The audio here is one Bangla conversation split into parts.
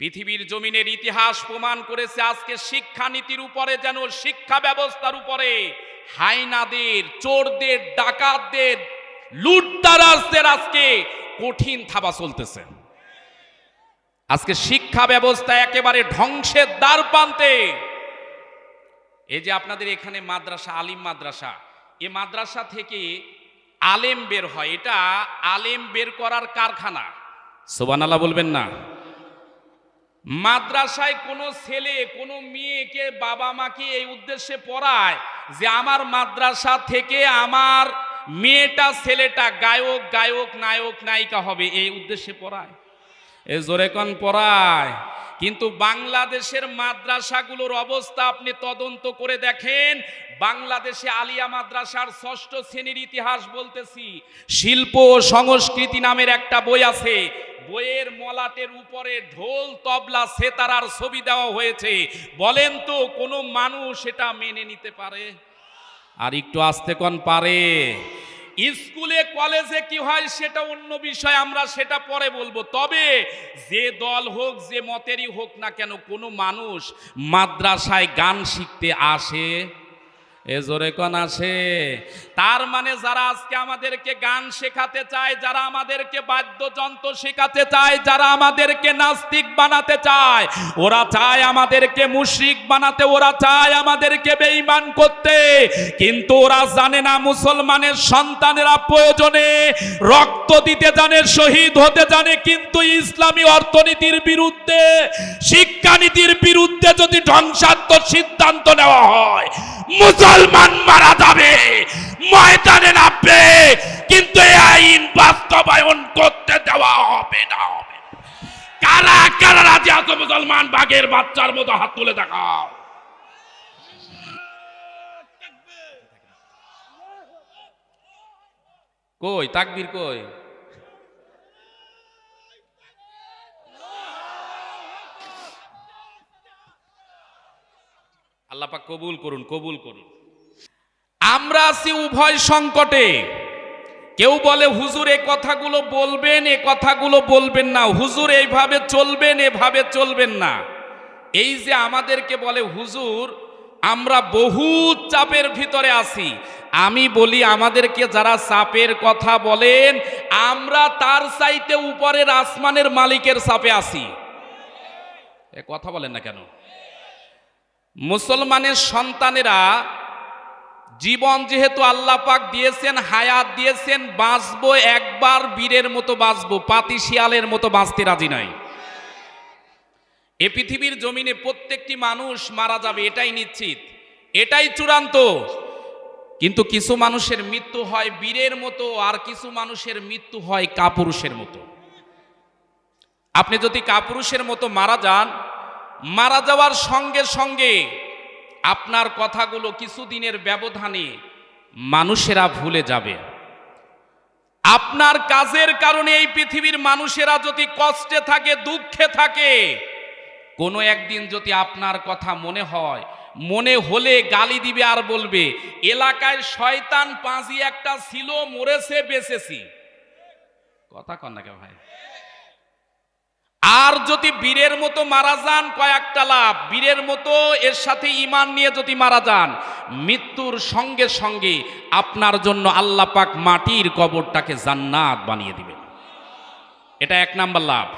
পৃথিবীর জমিনের ইতিহাস প্রমাণ করেছে আজকে শিক্ষানীতির উপরে যেন শিক্ষা ব্যবস্থার উপরে হাইনাদের, চোরদের, ডাকাতদের, লুটতারাজদের আজকে কঠিন থাবা চলতেছে। আজকে শিক্ষা ব্যবস্থা একেবারে ধ্বংসের দ্বার প্রান্তে। এই যে আপনাদের এখানে মাদ্রাসা, আলিম মাদ্রাসা, এ মাদ্রাসা থেকে আলেম বের হয়। এটা আলেম বের করার কারখানা। সোবান আল্লাহ বলবেন না। মাদ্রাসায় কোনো ছেলে, কোনো মেয়েকে বাবা মাকে এই উদ্দেশ্যে পড়ায় যে আমার মাদ্রাসা থেকে আমার মেয়েটা, ছেলেটা গায়ক গায়ক, নায়ক, নায়িকা হবে? এই উদ্দেশ্যে পড়ায়। এ জোরে কন, পড়ায়। কিন্তু বাংলাদেশের মাদ্রাসাগুলোর অবস্থা আপনি তদন্ত করে দেখেন। বাংলাদেশে আলিয়া মাদ্রাসার ষষ্ঠ শ্রেণির ইতিহাস বলতেছি, শিল্প ও সংস্কৃতি নামের একটা বই আছে। বইয়ের মলাটের উপরে ঢোল, তবলা সেতারার ছবি দেওয়া হয়েছে। বলেন তো, কোনো মানুষ এটা মেনে নিতে পারে? আর একটু আসতে কন পারে। স্কুলে, কলেজে কি হয় সেটা অন্য বিষয়, আমরা সেটা পরে বলব। তবে যে দল হোক, যে মতেরই হোক না কেন, কোনো মানুষ মাদ্রাসায় গান শিখতে আসে এ জোরে কন আসে। তার মানে যারা আজকে আমাদেরকে গান শেখাতে চায়, যারা আমাদেরকে বাদ্যযন্ত্র শেখাতে চায়, যারা আমাদেরকে নাস্তিক বানাতে চায়, ওরা চায় আমাদেরকে মুশরিক বানাতে, ওরা চায় আমাদেরকে বেঈমান করতে। কিন্তু ওরা জানে না মুসলমানের সন্তানেরা প্রয়োজনে রক্ত দিতে জানে, শহীদ হতে জানে, কিন্তু ইসলামী অর্থনীতির বিরুদ্ধে, শিক্ষানীতির বিরুদ্ধে যদি ধ্বংসাত্মক সিদ্ধান্ত নেওয়া হয় মুসলমান মারা যাবে, ময়দানে নামবে, কিন্তু এই আইন বাস্তবায়ন করতে দেওয়া হবে না। হবে। কারা কারা রাজি আছো মুসলমান? বাঘের বাচ্চার মতো হাত তুলে দেখাও। কই, তাকবীর কই? আল্লাহ কবুল করুন কবুল করুন। আমরা আছি উভয় সংকটে। কেউ বলে, হুজুর, এ কথাগুলো বলবেন, এ কথাগুলো বলবেন না। হুজুর, এইভাবে চলবেন, এভাবে চলবেন না। এই যে আমাদেরকে বলে, হুজুর, আমরা বহু চাপের ভিতরে আছি। আমি বলি, আমাদেরকে যারা চাপের কথা বলেন, আমরা তার চাইতে উপরের আসমানের মালিকের চাপে এ কথা বলেন না কেন? মুসলমানের সন্তানেরা জীবন যেহেতু আল্লাহ পাক দিয়েছেন, হায়াত দিয়েছেন, বাঁচবো, একবার বীরের মতো বাঁচবো, পাতি শিয়ালের মতো বাঁচতে রাজি নাই এ পৃথিবীর জমিনে প্রত্যেকটি মানুষ মারা যাবে, এটাই নিশ্চিত, এটাই চূড়ান্ত। কিন্তু কিছু মানুষের মৃত্যু হয় বীরের মতো, আর কিছু মানুষের মৃত্যু হয় কাপুরুষের মতো। আপনি যদি কাপুরুষের মতো মারা যান মারা যাওয়ার সঙ্গে সঙ্গে আপনার কথাগুলো কিছুদিনের ব্যবধানে মানুষেরা ভুলে যাবে। আপনার কাজের কারণে এই পৃথিবীর মানুষেরা যদি কষ্টে থাকে, দুঃখে থাকে, কোনো একদিন যদি আপনার কথা মনে হয়, মনে হলে গালি দিবে আর বলবে, এলাকায় শয়তান পাঁজি একটা ছিল, মরেছে, বেঁচেছি। কথা কন না ভাই। আর যদি বীরের মতো মারা যান কয়েকটা লাভ, বীরের মতো এর সাথে ইমান নিয়ে যদি মারা যান, মৃত্যুর সঙ্গে সঙ্গে আপনার জন্য আল্লাহ পাক মাটির কবরটাকে জান্নাত বানিয়ে দিবেন। এটা এক নাম্বার লাভ।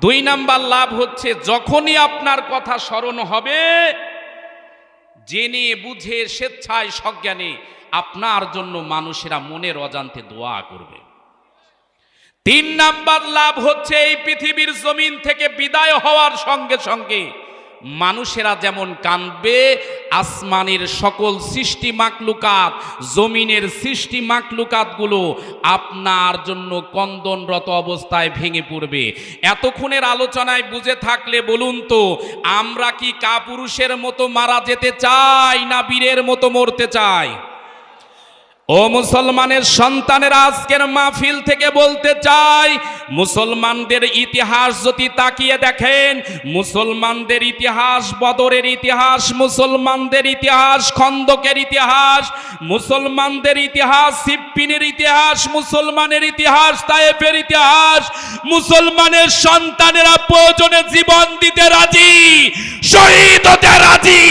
দুই নাম্বার লাভ হচ্ছে যখনই আপনার কথা স্মরণ হবে, জেনে বুঝে স্বেচ্ছায় সজ্ঞানে আপনার জন্য মানুষেরা মনের অজান্তে দোয়া করবে। তিন নাম্বার লাভ হচ্ছে এই পৃথিবীর জমিন থেকে বিদায় হওয়ার সঙ্গে সঙ্গে মানুষেরা যেমন কাঁদবে, আসমানের সকল সৃষ্টি মাকলুকাত, জমিনের সৃষ্টি মাকলুকাতগুলো আপনার জন্য কন্দনরত অবস্থায় ভেঙে পড়বে। এতক্ষণের আলোচনায় বুঝে থাকলে বলুন তো, আমরা কি কাপুরুষের মতো মারা যেতে চাই না বীরের মতো মরতে চাই? ও মুসলমানের সন্তানের আজকের মাহফিল থেকে বলতে চাই, মুসলমানদের ইতিহাস যদি তাকিয়ে দেখেন, মুসলমানদের ইতিহাস, বদরের ইতিহাস, মুসলমানদের ইতিহাস, খন্দকের ইতিহাস, মুসলমানদের ইতিহাস, সিপ্পিনের ইতিহাস, মুসলমানের ইতিহাস, তায়েফের ইতিহাস, মুসলমানের সন্তানেরা প্রয়োজনে জীবন দিতে রাজি, শহীদ হতে রাজি,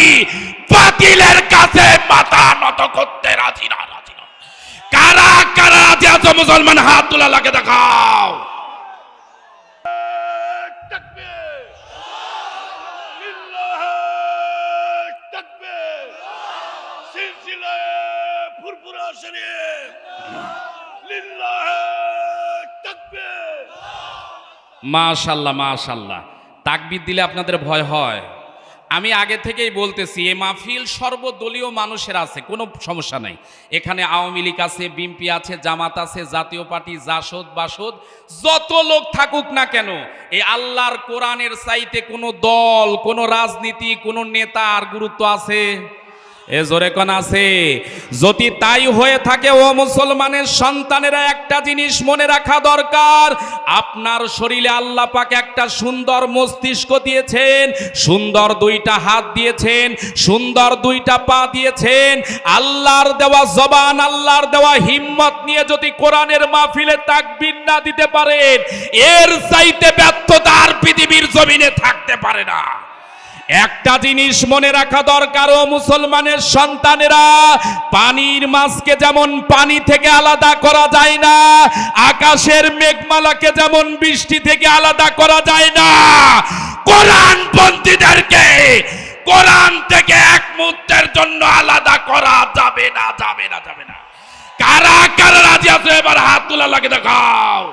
বাতিলের কাছে মাথা নত করতে হাতে আছো মুসলমান হাত তোলা লাগে দেখাও। মাশাল্লাহ মাশাল্লাহ। তাকবির দিলে আপনাদের ভয় হয়। আমি আগে থেকেই বলতেছি এই মাহফিল সর্বদলীয় মানুষের আছে, কোনো সমস্যা নাই। এখানে আওয়ামী লীগ আছে, বিএনপি আছে, জামাত আছে, জাতীয় পার্টি, জাসদ, বাসদ, যত লোক থাকুক না কেন এই আল্লাহর কোরআনের সাইতে কোনো দল, কোনো রাজনীতি, কোনো নেতার গুরুত্ব আছে? এ জোরে কোন আছে? যদি তাই হয়ে থাকে, ও মুসলমানের সন্তানেরা, একটা জিনিস মনে রাখা দরকার। আপনার শরীরে আল্লাহ পাক একটা সুন্দর মস্তিষ্ক দিয়েছেন, সুন্দর দুইটা হাত দিয়েছেন, সুন্দর দুইটা পা দিয়েছেন। আল্লাহর দেওয়া জবান, আল্লাহর দেওয়া হিম্মত নিয়ে যদি কোরআনের মাহফিলে তাকবির না দিতে পারেন, এর চাইতে ব্যর্থতা আর পৃথিবীর জমিনে থাকতে পারে না। একটা জিনিস মনে রাখা দরকার, ও মুসলমানের সন্তানেরা, পানির মাছকে যেমন পানি থেকে আলাদা করা যায় না, আকাশের মেঘমালাকে যেমন বৃষ্টি থেকে আলাদা করা যায় না কোরআন পন্থীদেরকে কোরআন থেকে এক মুহূর্তের জন্য আলাদা করা যাবে না যাবে না যাবে না। কারা কারা রাজি আছে? এবার হাত তোলা লাগে দেখাও।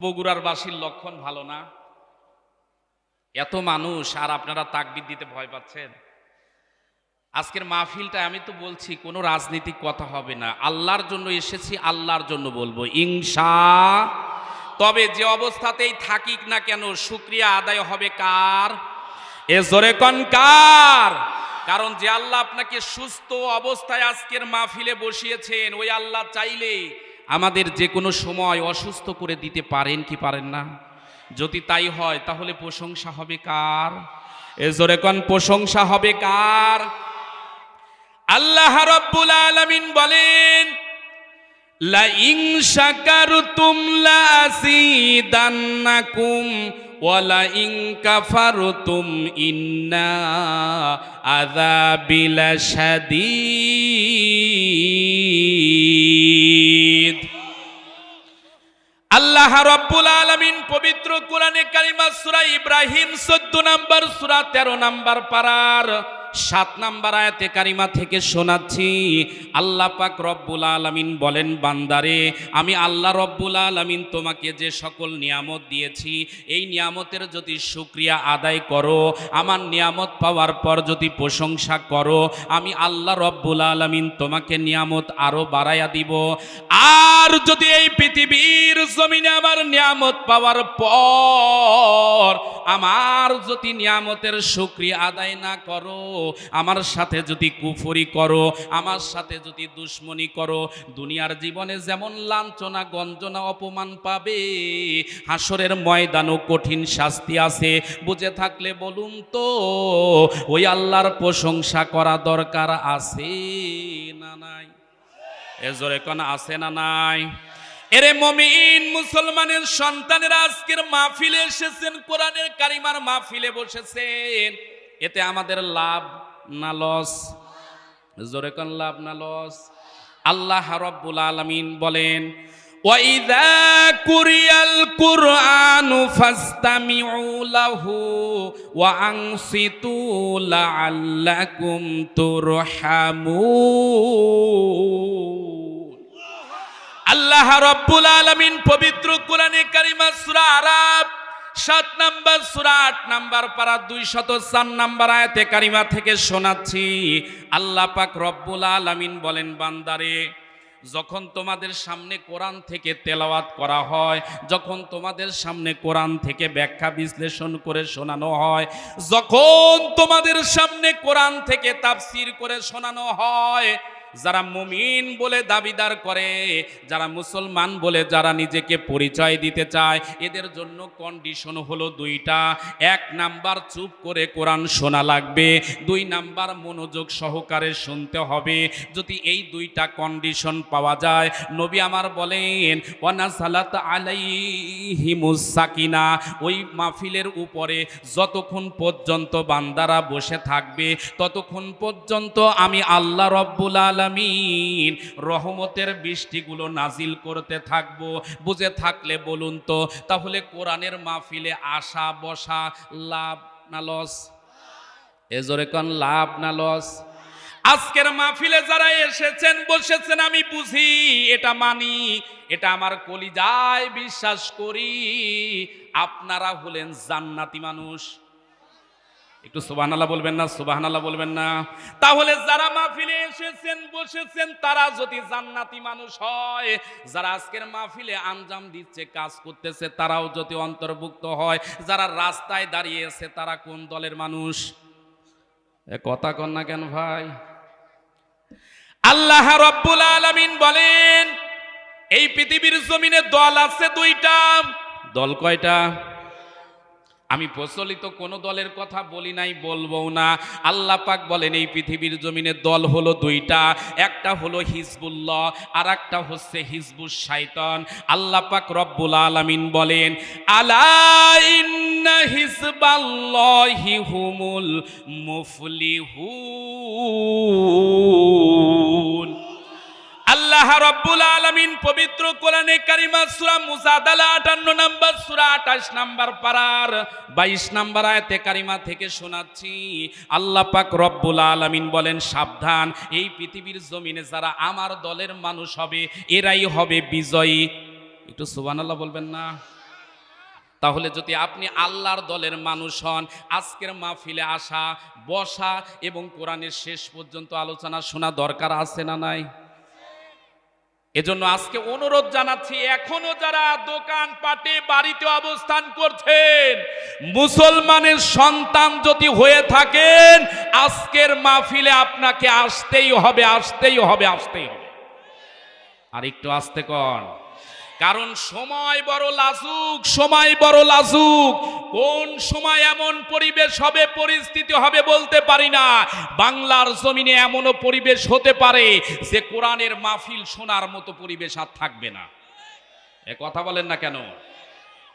বগুড়ার বাসীর লক্ষণ ভালো না? এত মানুষ আর আপনারা তাকবিদ দিতে ভয় পাচ্ছেন? আজকের মাহফিলটা আমি তো বলছি, কোনো রাজনীতিক কথা হবে না। আল্লাহর জন্য এসেছি, আল্লাহর জন্য বলব ইংসা তবে যে অবস্থাতেই থাকিক না কেন, শুক্রিয়া আদায় হবে কার? এ জোরে কন কার? কারণ যে আল্লাহ আপনাকে সুস্থ অবস্থায় আজকের মাহফিলে বসিয়েছেন, ওই আল্লাহ চাইলে আমাদের যে কোনো সময় অসুস্থ করে দিতে পারেন কি পারেন না? যদি তাই হয়, তাহলে প্রশংসা হবে কার? এ জোরে কন, প্রশংসা হবে কার? আল্লাহ রব্বুল আলামিন বলেন লা ইং শাকারতুম লা আসিদান্নাকুম ওয়া লা ইং কাফারতুম ইন্না আযাবি লাশাদীদ আল্লাহ রব্বুল আলামিন পবিত্র কোরআনে কারিমা সূরা ইব্রাহিম 14 নাম্বার, সূরা 13 নাম্বার পারার সাত নাম্বার আয়াতে কারিমা থেকে শোনাচ্ছি। আল্লাহ পাক রব্বুল আলামিন বলেন, বান্দারে, আমি আল্লাহ রব্বুল আলামিন তোমাকে যে সকল নিয়ামত দিয়েছি, এই নিয়ামতের যদি শুক্রিয়া আদায় করো, আমার নিয়ামত পাওয়ার পর যদি প্রশংসা করো, আমি আল্লাহ রব্বুল আলামিন তোমাকে নিয়ামত আরও বাড়াইয়া দিব। আর যদি এই পৃথিবীর জমিনে আমার নিয়ামত পাওয়ার পর আমার যদি নিয়ামতের শুক্রিয়া আদায় না করো, আমার সাথে যদি কুফরি করো, আমার সাথে যদি দুশ্মনী করো, দুনিয়ার জীবনে যেমন লাঞ্ছনা, গঞ্জনা, অপমান পাবে, হাসরের ময়দানও কঠিন শাস্তি আছে। বুঝে থাকলে বলুন তো, ওই আল্লাহর প্রশংসা করা দরকার আছে না নাই? এ কোন আছে না নাই? এরে মমিন, মুসলমানের সন্তানেরা আজকের মাহফিলে এসেছেন, কোরআনের কারিমার মাহফিলে বসেছেন। এতে আমাদের লাভ না লস? জোরে কোন লাভ না লস? আল্লাহ রব্বুল আলামিন বলেন وَإِذَا قُرِئَ الْقُرْآنُ فَاسْتَمِعُوا لَهُ وَأَنصِتُوا لَعَلَّكُمْ تُرْحَمُونَ আল্লাহ রব্বুল আলামিন পবিত্র কোরআনে কারিমা সূরা আরাব সাত নাম্বার সূরা আট নাম্বার পারা দুই শত চার নাম্বার আয়াতে কারিমা থেকে শোনাচ্ছি আল্লাহ পাক রব্বুল আলামিন বলেন বান্দারে যখন তোমাদের সামনে কোরআন থেকে তেলাওয়াত করা হয়, যখন তোমাদের সামনে কোরআন থেকে ব্যাখ্যা বিশ্লেষণ করে শোনানো হয়, যখন তোমাদের সামনে কোরআন থেকে তাফসির করে শোনানো হয় যারা মুমিন বলে দাবিদার করে, যারা মুসলমান বলে যারা নিজেকে পরিচয় দিতে চায়, এদের জন্য কন্ডিশন হলো দুইটা। এক নাম্বার চুপ করে কোরআন শোনা লাগবে, দুই নাম্বার মনোযোগ সহকারে শুনতে হবে। যদি এই দুইটা কন্ডিশন পাওয়া যায়, নবী আমার বলেন, ওয়ানা সালাত আলাইহিমুস সাকিনা ওই মাহফিলের উপরে যতক্ষণ পর্যন্ত বান্দারা বসে থাকবে, ততক্ষণ পর্যন্ত আমি আল্লাহ রব্বুল আলামিন। রহমতের বৃষ্টিগুলো নাজিল করতে থাকব। বুঝে থাকলে বলুন তো, তাহলে কোরআনের মাহফিলে আসা বসা লাভ না লস? এজোরে কোন লাভ না লস? আজকের মাহফিলে যারা এসেছেন, বসেছেন, আমি বুঝি এটা মানি, এটা আমার কলিজায় বিশ্বাস করি। আপনারা হলেন জান্নাতি মানুষ। একটু সুবহানাল্লাহ বলবেন না, সুবহানাল্লাহ বলবেন না। তাহলে যারা মাহফিলে এসেছেন, বসেছেন, তারা যদি জান্নাতি মানুষ হয়, যারা আজকের মাহফিলে আঞ্জাম দিচ্ছে, কাজ করতেছে, তারাও যদি অন্তর্ভুক্ত হয়, যারা রাস্তায় দাঁড়িয়েছে তারা কোন দলের মানুষ? এ কথা কন না কেন ভাই? আল্লাহ রব্বুল আলামিন বলেন, এই পৃথিবীর জমিনে দল আছে দুইটা। দল কয়টা? আমি প্রচলিত কোন দলের কথা বলি নাই বলব না। আল্লাহ পাক বলেন, এই পৃথিবীর জমিনে দল হলো দুইটা, একটা হলো হিজবুল্লাহ আর একটা হচ্ছে হিজবুল শাইতান আল্লাহ পাক রব্বুল আলামিন বলেন, আলা ইন্না হিজবাল্লাহি হুমুল মুফলিহুন। আল্লাহ রব্বুল আলামিন পবিত্র কোরআনে কারিমা সূরা মুজাদালা 58 নাম্বার, সুরা 28 নাম্বার পারার 22 নাম্বার আয়তে কারিমা থেকে শোনাচ্ছি। আল্লাহ পাক রব্বুল আলামিন বলেন, সাবধান, এই পৃথিবীর জমিনে যারা আমার দলের মানুষ হবে, এরাই হবে বিজয়ী। একটু সুবহানাল্লাহ বলবেন না? তাহলে যদি আপনি আল্লাহর দলের মানুষ হন, আজকের মাহফিলে আসা, বসা এবং কোরআনের শেষ পর্যন্ত আলোচনা শোনা দরকার আছে না নাই? এজন্য আজকে অনুরোধ জানাচ্ছি, এখনও যারা দোকান পাটে বাড়িতে অবস্থান করছেন, মুসলমানের সন্তান যদি হয়ে থাকেন, আজকের মাহফিলে আপনাকে আসতেই হবে আসতেই হবে আসতেই হবে। আর একটু আসতে কন। কারণ সময় বড় লাজুক, সময় বড় লাজুক। কোন সময় এমন পরিবেশ হবে, পরিস্থিতি হবে বলতে পারি না। বাংলার জমিনে এমনও পরিবেশ হতে পারে যে কোরআনের মাহফিল শোনার মতো পরিবেশ আর থাকবে না। এ কথা বলেন না কেন?